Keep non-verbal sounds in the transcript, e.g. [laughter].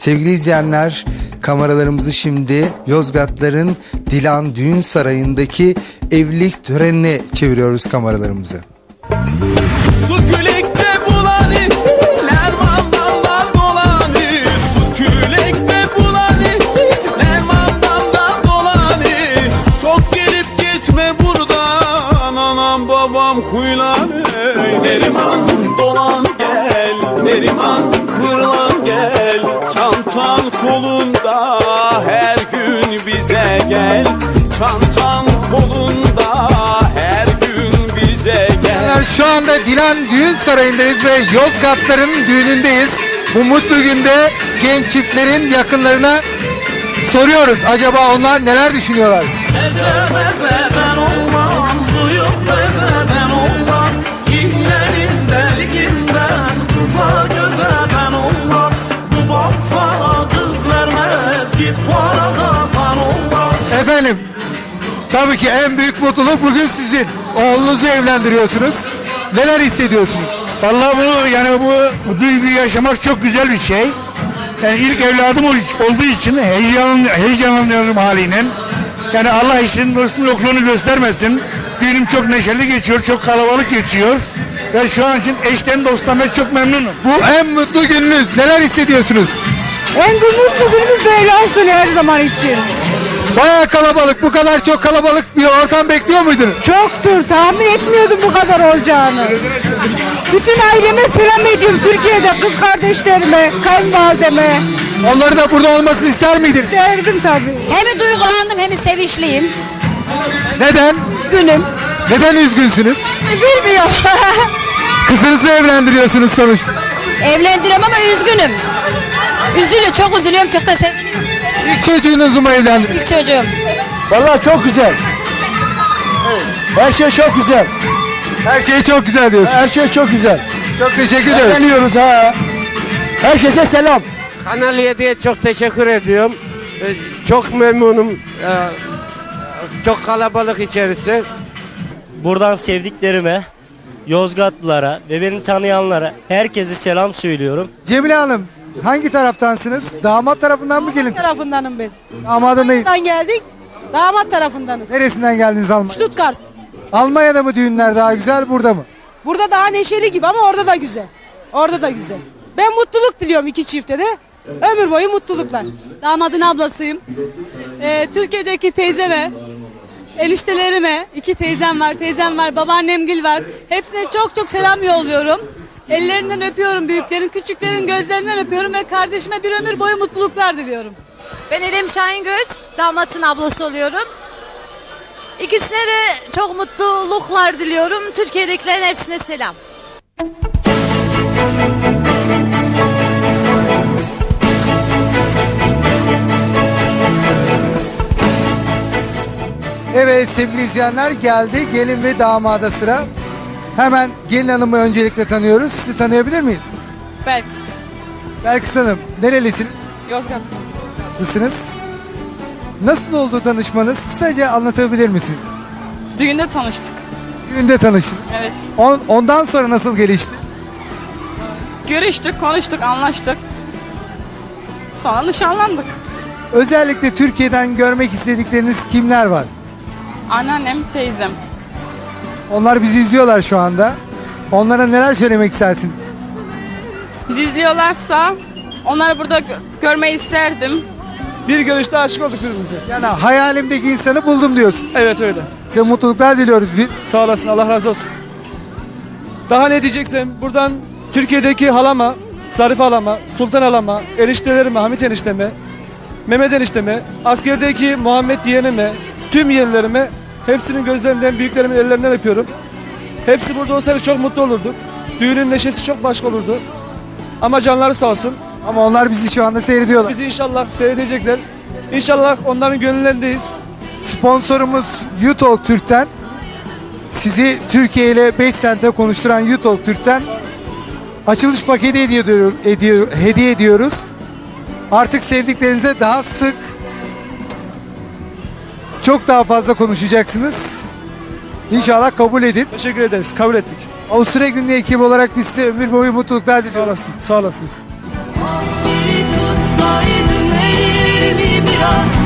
Sevgili izleyenler, kameralarımızı şimdi Yozgatların Dilan Düğün Sarayı'ndaki evlilik törenine çeviriyoruz kameralarımızı. Su külekte bulanır, lerman Şu anda Dilan Düğün Sarayı'ndayız ve Yozgatların düğünündeyiz. Bu mutlu günde genç çiftlerin yakınlarına soruyoruz. Acaba onlar neler düşünüyorlar? Beze beze ben olmam, duyup beze ben olmam. İnlerin delikinden, kıza göze ben olmam. Bu bal sana kız vermez, git para kazan olmam. Efendim, tabii ki en büyük mutluluk bugün sizin. Oğlunuzu evlendiriyorsunuz. Neler hissediyorsunuz? Vallahi bu yani bu, bu duyguyu yaşamak çok güzel bir şey. Yani ilk evladım ol- olduğu için heyecan, heyecanlanıyorum haliyle. Yani Allah işin dostun yokluğunu göstermesin. Düğünüm çok neşeli geçiyor, çok kalabalık geçiyor. Ve şu an için eşten dosttan da çok memnunum. Bu en mutlu gününüz. Neler hissediyorsunuz? En mutlu günümüz olsun her zaman için. Bayağı kalabalık. Bu kadar çok kalabalık bir ortam bekliyor muydunuz? Çoktur tahmin etmiyordum bu kadar olacağını. Bütün aileme selam ediyorum Türkiye'de kız kardeşlerime, kayınvalideme. Onları da burada olmasını ister miydiniz? Derdim tabii. Hem duygulandım hem sevinçliyim. Neden? Üzgünüm. Neden üzgünsünüz? Bilmiyorum. [laughs] Kızınızı evlendiriyorsunuz sonuçta. Evlendirem ama üzgünüm. Üzülüyorum, çok üzülüyorum, çok da seviniyorum. İlk çocuğunuzu mu evlendirdiniz? İlk çocuğum. Vallahi çok güzel. Her şey çok güzel. Her şey çok güzel diyorsun. Her şey çok güzel. Çok teşekkür ederiz. Evleniyoruz ha. Herkese selam. Kanal 7'ye çok teşekkür ediyorum. Ee, Çok memnunum. Ee, Çok kalabalık içerisi. Buradan sevdiklerime, Yozgatlılara ve beni tanıyanlara herkese selam söylüyorum. Cemile Hanım, hangi taraftansınız? Damat tarafından mı gelin? tarafındanım ben. Damadın değil. Buradan geldik. Damat tarafındanız. Neresinden geldiniz Almanya? Stuttgart. Almanya'da mı düğünler daha güzel, burada mı? Burada daha neşeli gibi ama orada da güzel. Orada da güzel. Ben mutluluk diliyorum iki çifte de. Ömür boyu mutluluklar. Damadın ablasıyım. Ee, Türkiye'deki teyzeme, eniştelerime, iki teyzem var, teyzem var, babaannemgil var. Hepsine çok çok selam yolluyorum. Ellerinden öpüyorum büyüklerin, küçüklerin gözlerinden öpüyorum ve kardeşime bir ömür boyu mutluluklar diliyorum. Ben İrem Şahingöz, damatın ablası oluyorum. İkisine de çok mutluluklar diliyorum. Türkiye'dekilerin hepsine selam. Evet sevgili izleyenler geldi. Gelin ve damada sıra. Hemen gelin hanımı öncelikle tanıyoruz. Sizi tanıyabilir miyiz? Belki. Belkıs Hanım, nerelisiniz? Yozgat. Nasılsınız? Nasıl oldu tanışmanız? Kısaca anlatabilir misiniz? Düğünde tanıştık. Düğünde tanıştınız. Evet. On, ondan sonra nasıl gelişti? Görüştük, konuştuk, anlaştık. Sonra nişanlandık. Özellikle Türkiye'den görmek istedikleriniz kimler var? Anneannem, teyzem. Onlar bizi izliyorlar şu anda. Onlara neler söylemek istersiniz? Bizi izliyorlarsa onları burada gö- görmeyi isterdim. Bir görüşte aşık olduk birbirimize. Yani hayalimdeki insanı buldum diyorsun. Evet öyle. Size mutluluklar diliyoruz biz. Sağ olasın Allah razı olsun. Daha ne diyeceksem buradan Türkiye'deki halama, Sarif halama, Sultan halama, eniştelerime, Hamit enişteme, Mehmet enişteme, askerdeki Muhammed yeğenime, tüm yeğenlerime hepsinin gözlerinden, büyüklerimin ellerinden öpüyorum. Hepsi burada olsaydı çok mutlu olurduk. Düğünün neşesi çok başka olurdu. Ama canları sağ olsun. Ama onlar bizi şu anda seyrediyorlar. Bizi inşallah seyredecekler. İnşallah onların gönüllerindeyiz. Sponsorumuz Yutalk Türk'ten sizi Türkiye ile 5 sente konuşturan Yutalk Türk'ten açılış paketi hediye, ediyor, ediyor, hediye ediyoruz. Artık sevdiklerinize daha sık çok daha fazla konuşacaksınız. İnşallah kabul edin. Teşekkür ederiz. Kabul ettik. Avusturya Günlüğü ekibi olarak biz size ömür boyu mutluluklar Sağ diliyoruz. olasın. Sağ olasınız. Tutsa tutsaydın ellerimi biraz